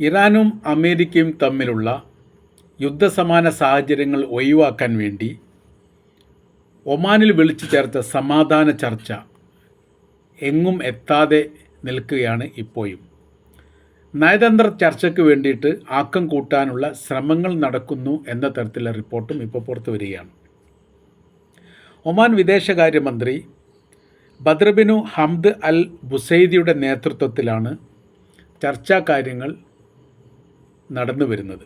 ഇറാനും അമേരിക്കയും തമ്മിലുള്ള യുദ്ധസമാന സാഹചര്യങ്ങൾ ഒഴിവാക്കാൻ വേണ്ടി ഒമാനിൽ വിളിച്ചു ചേർത്ത സമാധാന ചർച്ച എങ്ങും എത്താതെ നിൽക്കുകയാണ് ഇപ്പോഴും. നയതന്ത്ര ചർച്ചയ്ക്ക് വേണ്ടിയിട്ട് ആക്കം കൂട്ടാനുള്ള ശ്രമങ്ങൾ നടക്കുന്നു എന്ന തരത്തിലുള്ള റിപ്പോർട്ടും ഇപ്പോൾ പുറത്തു വരികയാണ്. ഒമാൻ വിദേശകാര്യമന്ത്രി ബദ്രബിനു ഹംദ് അൽ ബുസൈദിയുടെ നേതൃത്വത്തിലാണ് ചർച്ചാ കാര്യങ്ങൾ നടന്നു വരുന്നത്.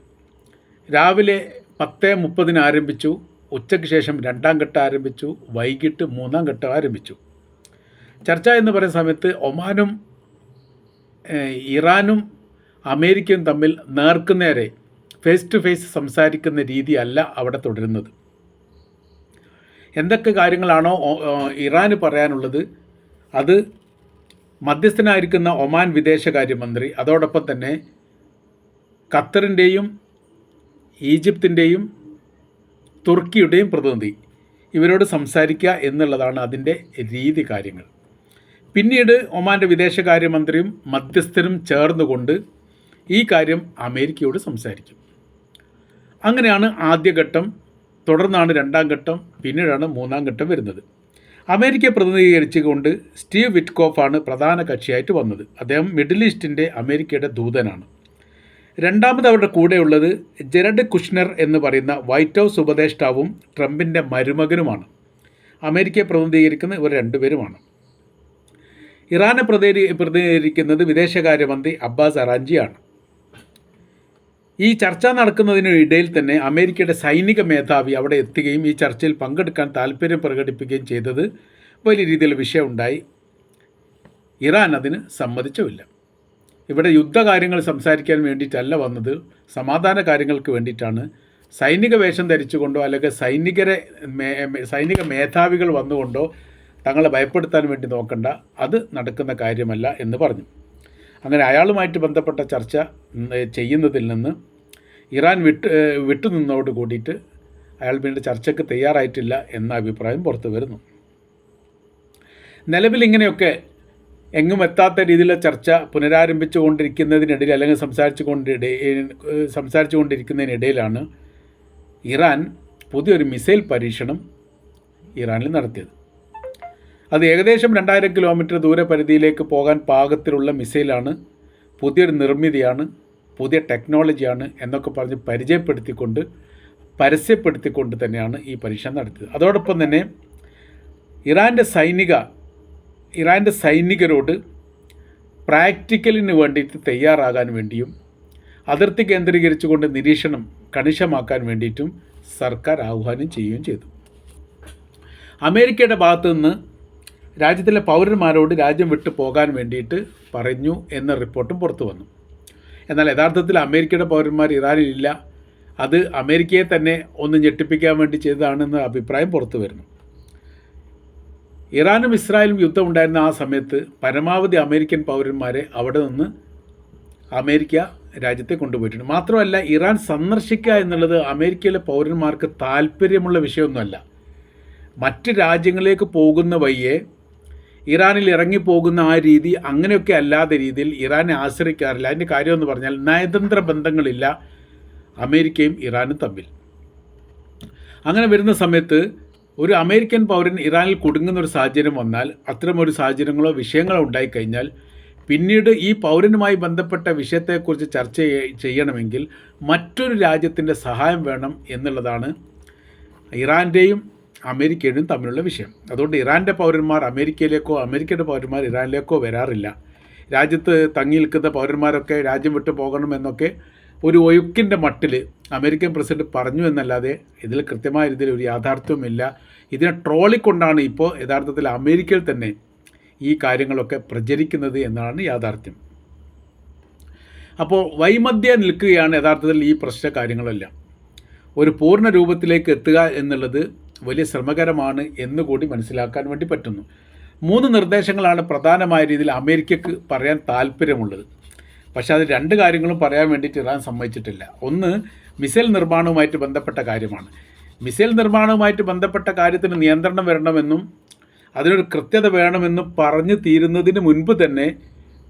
രാവിലെ പത്ത് മുപ്പതിന് ആരംഭിച്ചു. ഉച്ചയ്ക്ക് ശേഷം രണ്ടാം ഘട്ടം ആരംഭിച്ചു. വൈകിട്ട് മൂന്നാം ഘട്ടം ആരംഭിച്ചു. ചർച്ച എന്ന് പറയുന്ന സമയത്ത് ഒമാനും ഇറാനും അമേരിക്കയും തമ്മിൽ നേർക്കുനേരെ ഫേസ് ടു ഫേസ് സംസാരിക്കുന്ന രീതിയല്ല അവിടെ തുടരുന്നത്. എന്തൊക്കെ കാര്യങ്ങളാണോ ഇറാന് പറയാനുള്ളത്? അത് മധ്യസ്ഥനായിരിക്കുന്ന ഒമാൻ വിദേശകാര്യമന്ത്രി അതോടൊപ്പം തന്നെ ഖത്തറിന്റെയും ഈജിപ്തിന്റെയും തുർക്കിയുടെയും പ്രതിനിധി. ഇവരോട് സംസാരിക്കുക എന്നുള്ളതാണ് അതിന്റെ രീതി കാര്യങ്ങൾ. പിന്നീട് ഒമാന്റെ വിദേശകാര്യമന്ത്രിയും മധ്യസ്ഥരും ചേർന്നുകൊണ്ട് ഈ കാര്യം അമേരിക്കയോട് സംസാരിക്കും. അങ്ങനെയാണ് ആദ്യഘട്ടം തുടർന്നാണ് രണ്ടാം ഘട്ടം പിന്നീടാണ് മൂന്നാം ഘട്ടം വരുന്നത്. അമേരിക്കയെ പ്രതിനിധീകരിച്ചുകൊണ്ട് സ്റ്റീവ് വിറ്റ്കോഫാണ് പ്രധാന കക്ഷിയായിട്ട് വന്നത്. അദ്ദേഹം മിഡിൽ ഈസ്റ്റിന്റെ അമേരിക്കയുടെ ദൂതനാണ്. രണ്ടാമത് അവരുടെ കൂടെയുള്ളത് ജെറഡ് കുഷ്നർ എന്ന് പറയുന്ന വൈറ്റ് ഹൗസ് ഉപദേഷ്ടാവും ട്രംപിന്റെ മരുമകനുമാണ്. അമേരിക്കയെ പ്രതിനിധീകരിക്കുന്ന ഇവർ രണ്ടുപേരുമാണ്. ഇറാനെ പ്രതി പ്രതിനിധീകരിക്കുന്നത് വിദേശകാര്യമന്ത്രി അബ്ബാസ് അറാഞ്ചിയാണ്. ഈ ചർച്ച നടക്കുന്നതിന് ഇടയിൽ തന്നെ അമേരിക്കയുടെ സൈനിക മേധാവി അവിടെ എത്തുകയും ഈ ചർച്ചയിൽ പങ്കെടുക്കാൻ താല്പര്യം പ്രകടിപ്പിക്കുകയും ചെയ്തത് വലിയ രീതിയിൽ വിഷയമുണ്ടായി. ഇറാൻ അതിന് സമ്മതിച്ചുമില്ല. ഇവിടെ യുദ്ധകാര്യങ്ങൾ സംസാരിക്കാൻ വേണ്ടിയിട്ടല്ല വന്നത്. സമാധാന കാര്യങ്ങൾക്ക് വേണ്ടിയിട്ടാണ്. സൈനിക വേഷം ധരിച്ചുകൊണ്ടോ അല്ലെങ്കിൽ സൈനികരെ സൈനിക മേധാവികൾ വന്നുകൊണ്ടോ തങ്ങളെ ഭയപ്പെടുത്താൻ വേണ്ടി നോക്കണ്ട. അത് നടക്കുന്ന കാര്യമല്ല എന്ന് പറഞ്ഞു. അങ്ങനെ അയാളുമായിട്ട് ബന്ധപ്പെട്ട ചർച്ച ചെയ്യുന്നതിൽ നിന്ന് ഇറാൻ വിട്ട് വിട്ടുനിന്നോട് കൂടിയിട്ട് അയാൾ വീണ്ടും ചർച്ചയ്ക്ക് തയ്യാറായിട്ടില്ല എന്ന അഭിപ്രായം പുറത്തു വരുന്നു. നിലവിൽ ഇങ്ങനെയൊക്കെ എങ്ങും എത്താത്ത രീതിയിലുള്ള ചർച്ച പുനരാരംഭിച്ചു കൊണ്ടിരിക്കുന്നതിനിടയിൽ അല്ലെങ്കിൽ സംസാരിച്ചു കൊണ്ടിട സംസാരിച്ചു കൊണ്ടിരിക്കുന്നതിനിടയിലാണ് ഇറാൻ പുതിയൊരു മിസൈൽ പരീക്ഷണം ഇറാനിൽ നടത്തിയത്. അത് ഏകദേശം രണ്ടായിരം കിലോമീറ്റർ ദൂരപരിധിയിലേക്ക് പോകാൻ പാകത്തിലുള്ള മിസൈലാണ് പുതിയൊരു നിർമ്മിതിയാണ് പുതിയ ടെക്നോളജിയാണ് എന്നൊക്കെ പറഞ്ഞ് പരിചയപ്പെടുത്തിക്കൊണ്ട് പരസ്യപ്പെടുത്തിക്കൊണ്ട് തന്നെയാണ് ഈ പരീക്ഷണം നടത്തിയത്. അതോടൊപ്പം തന്നെ ഇറാന്റെ സൈനിക ഇറാന്റെ സൈനികരോട് പ്രാക്ടിക്കലിന് വേണ്ടിയിട്ട് തയ്യാറാകാൻ വേണ്ടിയും അതിർത്തി കേന്ദ്രീകരിച്ചുകൊണ്ട് നിരീക്ഷണം കണിശമാക്കാൻ വേണ്ടിയിട്ടും സർക്കാർ ആഹ്വാനം ചെയ്യുകയും ചെയ്തു. അമേരിക്കയുടെ ഭാഗത്തു നിന്ന് രാജ്യത്തിലെ പൗരന്മാരോട് രാജ്യം വിട്ടു പോകാൻ വേണ്ടിയിട്ട് പറഞ്ഞു എന്ന റിപ്പോർട്ടും പുറത്തു വന്നു. എന്നാൽ യഥാർത്ഥത്തിൽ അമേരിക്കയുടെ പൗരന്മാർ ഇറാനിലില്ല. അത് അമേരിക്കയെ തന്നെ ഒന്ന് ഞെട്ടിപ്പിക്കാൻ വേണ്ടി ചെയ്തതാണെന്ന അഭിപ്രായം പുറത്തു വരുന്നു. ഇറാനും ഇസ്രായേലും യുദ്ധം ഉണ്ടായിരുന്ന ആ സമയത്ത് പരമാവധി അമേരിക്കൻ പൗരന്മാരെ അവിടെ നിന്ന് അമേരിക്ക രാജ്യത്തെ കൊണ്ടുപോയിട്ടുണ്ട്. മാത്രമല്ല ഇറാൻ സന്ദർശിക്കുക എന്നുള്ളത് അമേരിക്കയിലെ പൗരന്മാർക്ക് താല്പര്യമുള്ള വിഷയമൊന്നുമല്ല. മറ്റ് രാജ്യങ്ങളിലേക്ക് പോകുന്ന വഴിയെ ഇറാനിൽ ഇറങ്ങിപ്പോകുന്ന ആ രീതി അങ്ങനെയൊക്കെ അല്ലാത്ത രീതിയിൽ ഇറാനെ ആശ്രയിക്കാറില്ല. അതിന്റെ കാര്യമെന്ന് പറഞ്ഞാൽ നയതന്ത്ര ബന്ധങ്ങളില്ല അമേരിക്കയും ഇറാനും തമ്മിൽ. അങ്ങനെ വരുന്ന സമയത്ത് ഒരു അമേരിക്കൻ പൗരൻ ഇറാനിൽ കുടുങ്ങുന്ന ഒരു സാഹചര്യം വന്നാൽ അത്തരമൊരു സാഹചര്യങ്ങളോ വിഷയങ്ങളോ ഉണ്ടായിക്കഴിഞ്ഞാൽ പിന്നീട് ഈ പൗരനുമായി ബന്ധപ്പെട്ട വിഷയത്തെക്കുറിച്ച് ചർച്ച ചെയ്യ- ചെയ്യണമെങ്കിൽ മറ്റൊരു രാജ്യത്തിന്റെ സഹായം വേണം എന്നുള്ളതാണ് ഇറാന്റെയും അമേരിക്കയുടെയും തമ്മിലുള്ള വിഷയം. അതുകൊണ്ട് ഇറാന്റെ പൗരന്മാർ അമേരിക്കയിലേക്കോ അമേരിക്കയുടെ പൗരന്മാർ ഇറാനിലേക്കോ വരാറില്ല. രാജ്യത്ത് തങ്ങി നിൽക്കുന്ന പൗരന്മാരൊക്കെ രാജ്യം വിട്ടു പോകണമെന്നൊക്കെ ഒരു ഒഴുക്കിന്റെ മട്ടിൽ അമേരിക്കൻ പ്രസിഡന്റ് പറഞ്ഞു എന്നല്ലാതെ ഇതിൽ കൃത്യമായ രീതിയിൽ ഒരു യാഥാർത്ഥ്യവുമില്ല. ഇതിനെ ട്രോളിക്കൊണ്ടാണ് ഇപ്പോൾ യഥാർത്ഥത്തിൽ അമേരിക്കയിൽ തന്നെ ഈ കാര്യങ്ങളൊക്കെ പ്രചരിക്കുന്നത് എന്നാണ് യാഥാർത്ഥ്യം. അപ്പോൾ വൈമധ്യ നിൽക്കുകയാണ് യഥാർത്ഥത്തിൽ ഈ പ്രശ്ന കാര്യങ്ങളെല്ലാം. ഒരു പൂർണ രൂപത്തിലേക്ക് എത്തുക എന്നുള്ളത് വലിയ ശ്രമകരമാണ് എന്നുകൂടി മനസ്സിലാക്കാൻ വേണ്ടി പറ്റുന്നു. മൂന്ന് നിർദ്ദേശങ്ങളാണ് പ്രധാനമായ രീതിയിൽ അമേരിക്കക്ക് പറയാൻ താല്പര്യമുള്ളത്. പക്ഷേ അത് രണ്ട് കാര്യങ്ങളും പറയാൻ വേണ്ടിയിട്ട് ഇറാൻ സമ്മതിച്ചിട്ടില്ല. ഒന്ന് മിസൈൽ നിർമ്മാണവുമായിട്ട് ബന്ധപ്പെട്ട കാര്യമാണ്. മിസൈൽ നിർമ്മാണവുമായിട്ട് ബന്ധപ്പെട്ട കാര്യത്തിന് നിയന്ത്രണം വരണമെന്നും അതിനൊരു കൃത്യത വേണമെന്നും പറഞ്ഞു തീരുന്നതിന് മുൻപ് തന്നെ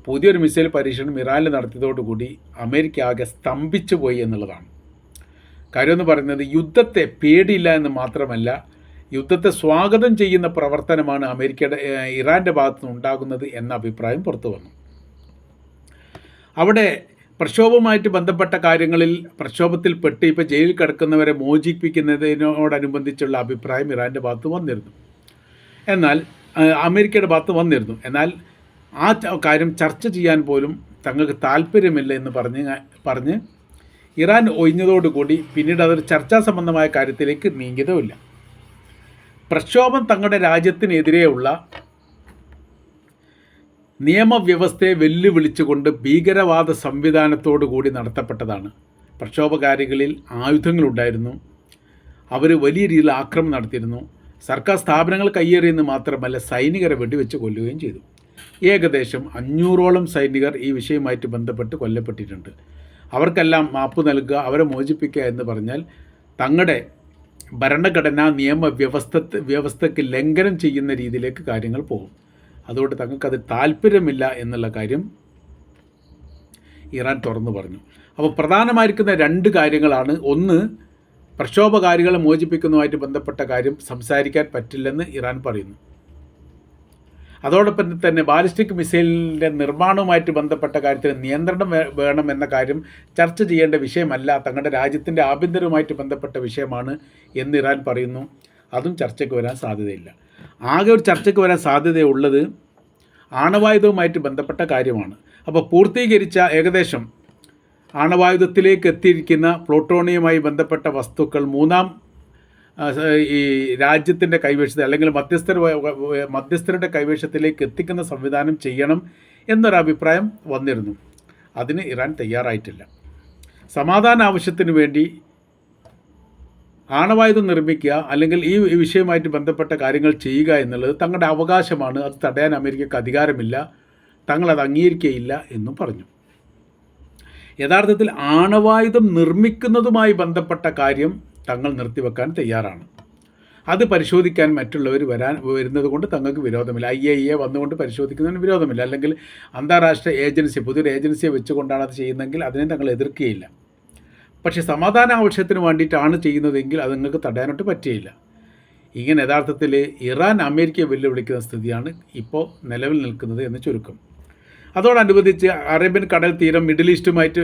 പുതിയൊരു മിസൈൽ പരീക്ഷണം ഇറാനിൽ നടത്തിയതോടുകൂടി അമേരിക്ക ആകെ സ്തംഭിച്ചു പോയി എന്നുള്ളതാണ്. കാര്യമെന്ന് പറയുന്നത് യുദ്ധത്തെ പേടിയില്ല എന്ന് മാത്രമല്ല യുദ്ധത്തെ സ്വാഗതം ചെയ്യുന്ന പ്രവർത്തനമാണ് അമേരിക്കയുടെ ഇറാന്റെ ഭാഗത്തുനിന്ന് ഉണ്ടാകുന്നത് എന്ന അഭിപ്രായം പുറത്തു വന്നു. അവിടെ പ്രക്ഷോഭവുമായിട്ട് ബന്ധപ്പെട്ട കാര്യങ്ങളിൽ പ്രക്ഷോഭത്തിൽപ്പെട്ട് ഇപ്പോൾ ജയിലിൽ കിടക്കുന്നവരെ മോചിപ്പിക്കുന്നതിനോടനുബന്ധിച്ചുള്ള അഭിപ്രായം ഇറാന്റെ ഭാഗത്ത് വന്നിരുന്നു. എന്നാൽ അമേരിക്കയുടെ ഭാഗത്ത് വന്നിരുന്നു. എന്നാൽ ആ കാര്യം ചർച്ച ചെയ്യാൻ പോലും തങ്ങൾക്ക് താല്പര്യമില്ല എന്ന് പറഞ്ഞ് പറഞ്ഞ് ഇറാൻ ഒഴിഞ്ഞതോടുകൂടി പിന്നീട് അതൊരു ചർച്ചാ സംബന്ധമായ കാര്യത്തിലേക്ക് നീങ്ങിയതുമില്ല. പ്രക്ഷോഭം തങ്ങളുടെ രാജ്യത്തിനെതിരെയുള്ള നിയമവ്യവസ്ഥയെ വെല്ലുവിളിച്ചുകൊണ്ട് ഭീകരവാദ സംവിധാനത്തോടു കൂടി നടത്തപ്പെട്ടതാണ്. പ്രക്ഷോഭകാരികളിൽ ആയുധങ്ങളുണ്ടായിരുന്നു. അവർ വലിയ രീതിയിൽ ആക്രമണം നടത്തിയിരുന്നു. സർക്കാർ സ്ഥാപനങ്ങൾ കയ്യേറിയെന്ന് മാത്രമല്ല സൈനികരെ വെടിവെച്ച് കൊല്ലുകയും ചെയ്തു. ഏകദേശം അഞ്ഞൂറോളം സൈനികർ ഈ വിഷയവുമായിട്ട് ബന്ധപ്പെട്ട് കൊല്ലപ്പെട്ടിട്ടുണ്ട്. അവർക്കെല്ലാം മാപ്പ് നൽകുക അവരെ മോചിപ്പിക്കുക എന്ന് പറഞ്ഞാൽ തങ്ങളുടെ ഭരണഘടനാ നിയമ വ്യവസ്ഥ വ്യവസ്ഥയ്ക്ക് ലംഘനം ചെയ്യുന്ന രീതിയിലേക്ക് കാര്യങ്ങൾ പോകും. അതുകൊണ്ട് തങ്ങൾക്കത് താല്പര്യമില്ല എന്നുള്ള കാര്യം ഇറാൻ തുറന്നു പറഞ്ഞു. അപ്പോൾ പ്രധാനമായിരിക്കുന്ന രണ്ട് കാര്യങ്ങളാണ്. ഒന്ന് പ്രക്ഷോഭകാരികളെ മോചിപ്പിക്കുന്നതുമായിട്ട് ബന്ധപ്പെട്ട കാര്യം സംസാരിക്കാൻ പറ്റില്ലെന്ന് ഇറാൻ പറയുന്നു. അതോടൊപ്പം തന്നെ ബാലിസ്റ്റിക് മിസൈലിന്റെ നിർമ്മാണവുമായിട്ട് ബന്ധപ്പെട്ട കാര്യത്തിന് നിയന്ത്രണം വേണം എന്ന കാര്യം ചർച്ച ചെയ്യേണ്ട വിഷയമല്ല തങ്ങളുടെ രാജ്യത്തിന്റെ ആഭ്യന്തരവുമായിട്ട് ബന്ധപ്പെട്ട വിഷയമാണ് എന്ന് ഇറാൻ പറയുന്നു. അതും ചർച്ചയ്ക്ക് വരാൻ സാധ്യതയില്ല. ആകെ ഒരു ചർച്ചയ്ക്ക് വരാൻ സാധ്യതയുള്ളത് ആണവായുധവുമായിട്ട് ബന്ധപ്പെട്ട കാര്യമാണ്. അപ്പോൾ പൂർത്തീകരിച്ച ഏകദേശം ആണവായുധത്തിലേക്ക് എത്തിയിരിക്കുന്ന പ്ലോട്ടോണിയുമായി ബന്ധപ്പെട്ട വസ്തുക്കൾ മൂന്നാം ഈ രാജ്യത്തിന്റെ കൈവശത്തിൽ അല്ലെങ്കിൽ മധ്യസ്ഥർ മധ്യസ്ഥരുടെ കൈവശത്തിലേക്ക് എത്തിക്കുന്ന സംവിധാനം ചെയ്യണം എന്നൊരഭിപ്രായം വന്നിരുന്നു. അതിന് ഇറാൻ തയ്യാറായിട്ടില്ല. സമാധാന ആവശ്യത്തിന് വേണ്ടി ആണവായുധം നിർമ്മിക്കുക അല്ലെങ്കിൽ ഈ വിഷയവുമായിട്ട് ബന്ധപ്പെട്ട കാര്യങ്ങൾ ചെയ്യുക എന്നുള്ളത് തങ്ങളുടെ അവകാശമാണ്. അത് തടയാൻ അമേരിക്കക്ക് അധികാരമില്ല. തങ്ങളത് അംഗീകരിക്കുകയില്ല എന്നും പറഞ്ഞു. യഥാർത്ഥത്തിൽ ആണവായുധം നിർമ്മിക്കുന്നതുമായി ബന്ധപ്പെട്ട കാര്യം തങ്ങൾ നിർത്തിവെക്കാൻ തയ്യാറാണ്. അത് പരിശോധിക്കാൻ മറ്റുള്ളവർ വരാൻ വരുന്നത് കൊണ്ട് തങ്ങൾക്ക് വിരോധമില്ല. ഐ എ എ വന്നുകൊണ്ട് പരിശോധിക്കുന്നതിന് വിരോധമില്ല. അല്ലെങ്കിൽ അന്താരാഷ്ട്ര ഏജൻസി പുതിയൊരു ഏജൻസിയെ വെച്ചുകൊണ്ടാണ് അത് ചെയ്യുന്നതെങ്കിൽ അതിനെ തങ്ങൾ എതിർക്കുകയില്ല. പക്ഷേ സമാധാന ആവശ്യത്തിന് വേണ്ടിയിട്ടാണ് ചെയ്യുന്നതെങ്കിൽ അത് നിങ്ങൾക്ക് തടയാനായിട്ട് പറ്റുകയില്ല ഇങ്ങനെ യഥാർത്ഥത്തിൽ ഇറാൻ അമേരിക്കയെ വെല്ലുവിളിക്കുന്ന സ്ഥിതിയാണ് ഇപ്പോൾ നിലവിൽ നിൽക്കുന്നത് എന്ന് ചുരുക്കം. അതോടനുബന്ധിച്ച് അറേബ്യൻ കടൽ തീരം മിഡിൽ ഈസ്റ്റുമായിട്ട്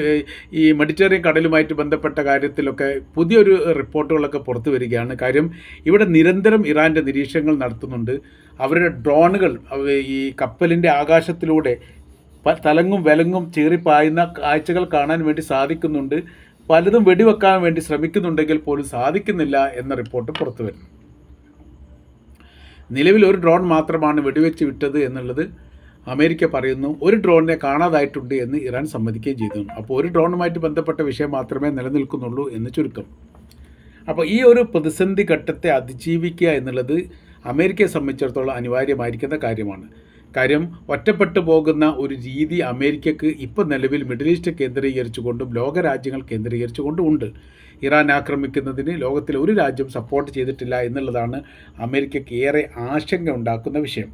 ഈ മെഡിറ്ററേനിയൻ കടലുമായിട്ട് ബന്ധപ്പെട്ട കാര്യത്തിലൊക്കെ പുതിയൊരു റിപ്പോർട്ടുകളൊക്കെ പുറത്തു വരികയാണ്. കാര്യം ഇവിടെ നിരന്തരം ഇറാന്റെ നിരീക്ഷണങ്ങൾ നടത്തുന്നുണ്ട്. അവരുടെ ഡ്രോണുകൾ ഈ കപ്പലിന്റെ ആകാശത്തിലൂടെ തലങ്ങും വിലങ്ങും ചീറിപ്പായുന്ന കാഴ്ചകൾ കാണാൻ വേണ്ടി സാധിക്കുന്നുണ്ട്. പലതും വെടിവെക്കാൻ വേണ്ടി ശ്രമിക്കുന്നുണ്ടെങ്കിൽ പോലും സാധിക്കുന്നില്ല എന്ന റിപ്പോർട്ട് പുറത്തു വരുന്നു. നിലവിൽ ഒരു ഡ്രോൺ മാത്രമാണ് വെടിവെച്ച് വിട്ടത് എന്നുള്ളത് അമേരിക്ക പറയുന്നു. ഒരു ഡ്രോണിനെ കാണാതായിട്ടുണ്ട് എന്ന് ഇറാൻ സമ്മതിക്കുകയും ചെയ്തു. അപ്പോൾ ഒരു ഡ്രോണുമായിട്ട് ബന്ധപ്പെട്ട വിഷയം മാത്രമേ നിലനിൽക്കുന്നുള്ളൂ എന്ന് ചുരുക്കം. അപ്പോൾ ഈ ഒരു പ്രതിസന്ധി ഘട്ടത്തെ അതിജീവിക്കുക എന്നുള്ളത് അമേരിക്കയെ സംബന്ധിച്ചിടത്തോളം അനിവാര്യമായിരിക്കുന്ന കാര്യമാണ്. കാര്യം ഒറ്റപ്പെട്ടു പോകുന്ന ഒരു രീതി അമേരിക്കക്ക് ഇപ്പോൾ നിലവിൽ മിഡിൽ ഈസ്റ്റ് കേന്ദ്രീകരിച്ചുകൊണ്ടും ലോകരാജ്യങ്ങൾ കേന്ദ്രീകരിച്ചുകൊണ്ടും ഉണ്ട്. ഇറാൻ ആക്രമിക്കുന്നതിന് ലോകത്തിലെ ഒരു രാജ്യം സപ്പോർട്ട് ചെയ്തിട്ടില്ല എന്നുള്ളതാണ് അമേരിക്കയ്ക്ക് ഏറെ ആശങ്ക ഉണ്ടാക്കുന്ന വിഷയം.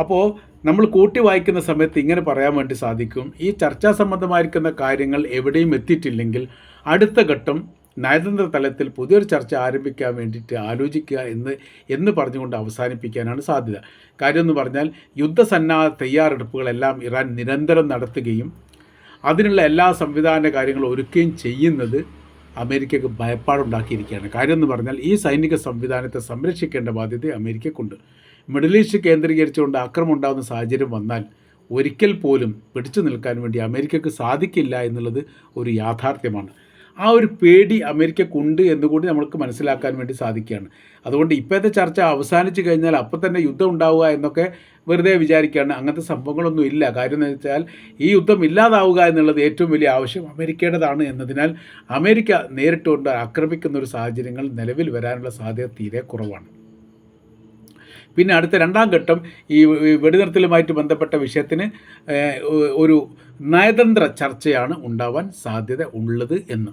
അപ്പോൾ നമ്മൾ കൂട്ടി വായിക്കുന്ന സമയത്ത് ഇങ്ങനെ പറയാൻ വേണ്ടി സാധിക്കും ഈ ചർച്ചാ സംബന്ധമായിരിക്കുന്ന കാര്യങ്ങൾ എവിടെയും എത്തിയിട്ടില്ലെങ്കിൽ അടുത്ത ഘട്ടം നയതന്ത്ര തലത്തിൽ പുതിയൊരു ചർച്ച ആരംഭിക്കാൻ വേണ്ടിയിട്ട് ആലോചിക്കുക എന്ന് എന്ന് പറഞ്ഞുകൊണ്ട് അവസാനിപ്പിക്കാനാണ് സാധ്യത. കാര്യം എന്ന് പറഞ്ഞാൽ യുദ്ധസന്നാഹ തയ്യാറെടുപ്പുകളെല്ലാം ഇറാൻ നിരന്തരം നടത്തുകയും അതിനുള്ള എല്ലാ സംവിധാന കാര്യങ്ങളും ഒരുക്കുകയും ചെയ്യുന്നത് അമേരിക്കക്ക് ഭയപ്പാടുണ്ടാക്കിയിരിക്കുകയാണ്. കാര്യം എന്ന് പറഞ്ഞാൽ ഈ സൈനിക സംവിധാനത്തെ സംരക്ഷിക്കേണ്ട ബാധ്യത അമേരിക്കക്കുണ്ട് മിഡിൽ ഈസ്റ്റ് കേന്ദ്രീകരിച്ചുകൊണ്ട് ആക്രമം ഉണ്ടാകുന്ന സാഹചര്യം വന്നാൽ ഒരിക്കൽ പോലും പിടിച്ചു നിൽക്കാൻ വേണ്ടി അമേരിക്കക്ക് സാധിക്കില്ല എന്നുള്ളത് ഒരു യാഥാർത്ഥ്യമാണ്. ആ ഒരു പേടി അമേരിക്കക്കുണ്ട് എന്നുകൂടി നമ്മൾക്ക് മനസ്സിലാക്കാൻ വേണ്ടി സാധിക്കുകയാണ്. അതുകൊണ്ട് ഇപ്പോഴത്തെ ചർച്ച അവസാനിച്ച് കഴിഞ്ഞാൽ അപ്പം തന്നെ യുദ്ധം ഉണ്ടാവുക എന്നൊക്കെ വെറുതെ വിചാരിക്കുകയാണ്. അങ്ങനത്തെ സംഭവങ്ങളൊന്നും ഇല്ല. കാര്യം എന്ന് വെച്ചാൽ ഈ യുദ്ധം ഇല്ലാതാവുക എന്നുള്ളത് ഏറ്റവും വലിയ ആവശ്യം അമേരിക്കയുടേതാണ് എന്നതിനാൽ അമേരിക്ക നേരിട്ടുകൊണ്ട് ആക്രമിക്കുന്ന ഒരു സാഹചര്യങ്ങൾ നിലവിൽ വരാനുള്ള സാധ്യത തീരെ കുറവാണ്. പിന്നെ അടുത്ത രണ്ടാം ഘട്ടം ഈ വെടിനിർത്തലുമായിട്ട് ബന്ധപ്പെട്ട വിഷയത്തിന് ഒരു നയതന്ത്ര ചർച്ചയാണ് ഉണ്ടാവാൻ സാധ്യത ഉള്ളത് എന്ന്.